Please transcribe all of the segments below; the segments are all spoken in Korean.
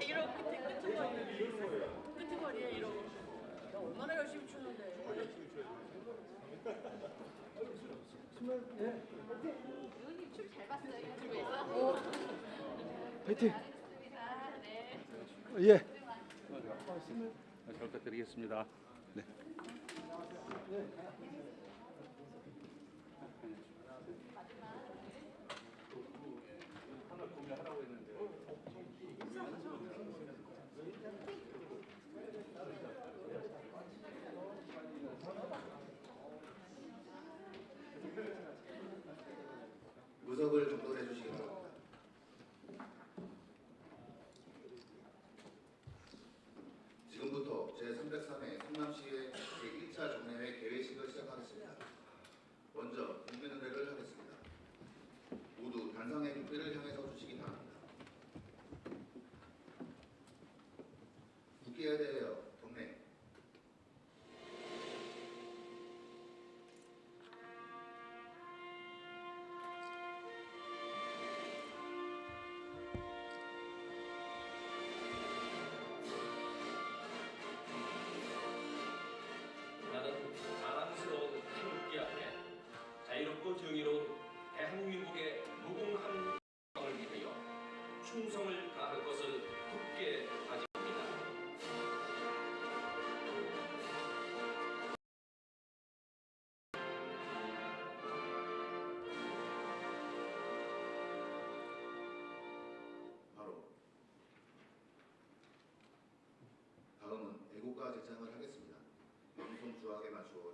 이러고 끝에 끄트머리 끄트머리에 이러고 야, 얼마나 열심히 추는데 의원님 춤 잘 봤어요 유튜브에서. 파이팅. 잘했습니다. 네. 예. 잘 부탁드리겠습니다. 네. 무석을 정돈해 주시기 바랍니다. 지금부터 제303회 성남시의 제1차 정례회 개회식을 시작하겠습니다. 먼저 국민은혜를 하겠습니다. 모두 단상의 국비를 향해서 주시기 바랍니다. 국기에 대하 제창을 하겠습니다. 방송 주악에 맞추어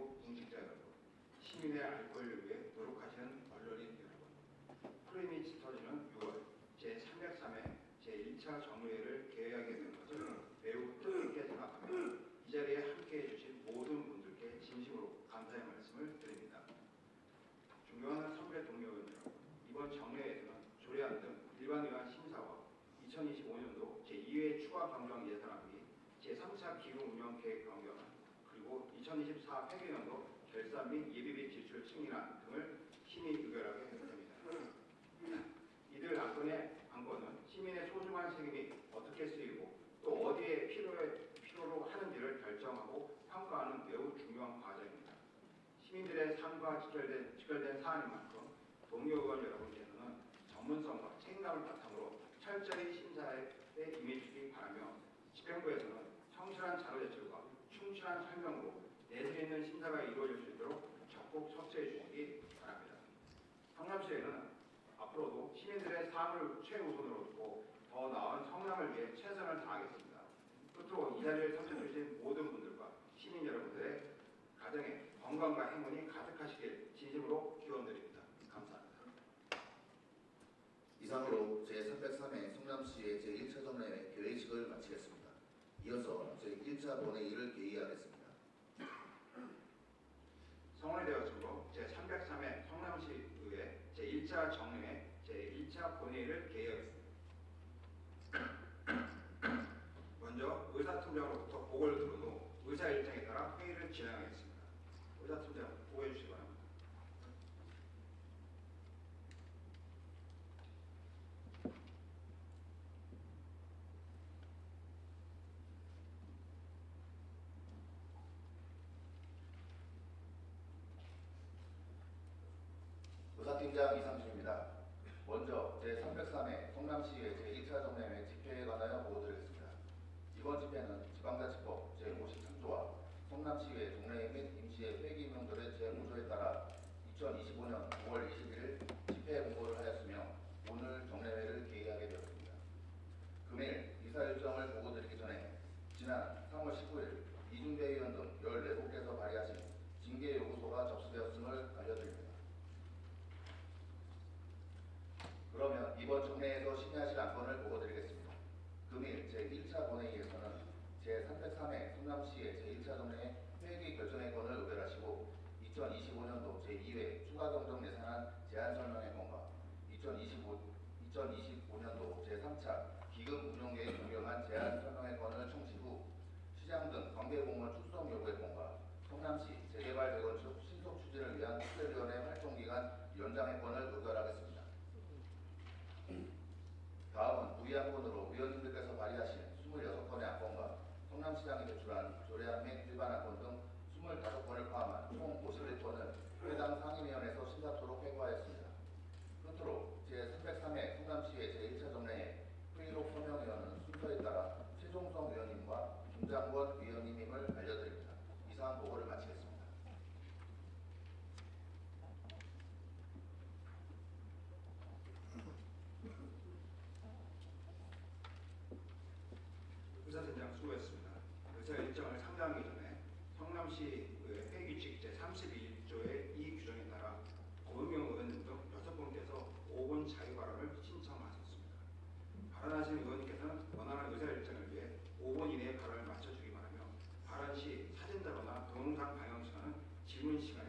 그리고 공직자 여러분, 시민의 알 권리 위해 노력하시는 언론인 여러분, 프레임이 짙어지는 6월 제303회 제1차 정례회를 개회하게 된 것을 매우 뜻깊게 생각하며 이 자리에 함께해 주신 모든 분들께 진심으로 감사의 말씀을 드립니다. 존경하는 선배 동료 여러분, 이번 정례에서는 조례안 등 일반 의원 심사와 2025년도 제2회 추가 변경 예산안이 제3차 기후 운영 계획 변경 그리고 및 예비비 지출 승인안 등을 심의 의결하게 됩니다. 이들 안건의 안건은 시민의 소중한 세금이 어떻게 쓰이고 또 어디에 필요해, 필요로 하는지를 결정하고 평가하는 매우 중요한 과정입니다. 시민들의 삶과 직결된, 직결된 사안인 만큼 동료 의원 여러분께서는 전문성과 책임감을 바탕으로 철저히 심사에 임해주시기 바라며 집행부에서는 성실한 자료 제출과 충실한 설명으로 내실 있는 심사가 이루어질 수 있도록 적극 협조해 주시기 바랍니다. 성남시에는 앞으로도 시민들의 삶을 최우선으로 두고 더 나은 성남을 위해 최선을 다하겠습니다. 끝으로 이 자리를 참석해주신 모든 분들과 시민 여러분들의 가정에 건강과 행운이 가득하시길 진심으로 기원드립니다. 감사합니다. 이상으로 제303회 성남시의 제1차 정례 개회식을 마치겠습니다. 이어서 제1차 본회의를 개의하겠습니다. 성원이 되었으므로 제303회 성남시의회 제1차 정례 제1차 본회의를 개의하겠습니다. 먼저 의사팀장으로부터 보고를 들은 후 의사 일정에 따라 회의를 진행하겠습니다. 의사팀장 보고해 주시기 바랍니다. 의사팀장 이상준입니다. 먼저 제303회 성남시의 제1차 정례회 집회에 관하여 보고드리겠습니다. 이번 집회는 지방자치법 제53조와 성남시의 종례회 및 임시회 회기명들의 제5조에 따라 2025년 9월 21일 집회 공고를 하였으며 오늘 정례회를 개의하게 되었습니다. 금일 이사 일정을 보고드리기 전에 지난 3월 19일 이준배 의원 등 14곳께서 발의하신 징계 요구서가 접수되었음을 알려드립니다. 그러면 이번 정례에서 심의하실 안건을 보고드리겠습니다. 금일 제1차 본회의에서는 제303회 성남시의 제1차 정례 회기 결정의 건을 의결하시고 2025년도 제2회 추가 경정 예산안 제안 설명의 건과 2025, 2025년도 제3차 기금 운용 계획 변경안 제안 설명의 건을 청취 후 시장 등 관계공무원 출석 요구의 건과 성남시 재개발 재건축 신속 추진을 위한 특별위원회 활동기간 연장의 건을 의결하겠습니다. 다음은 부의안건으로 Всевышнего.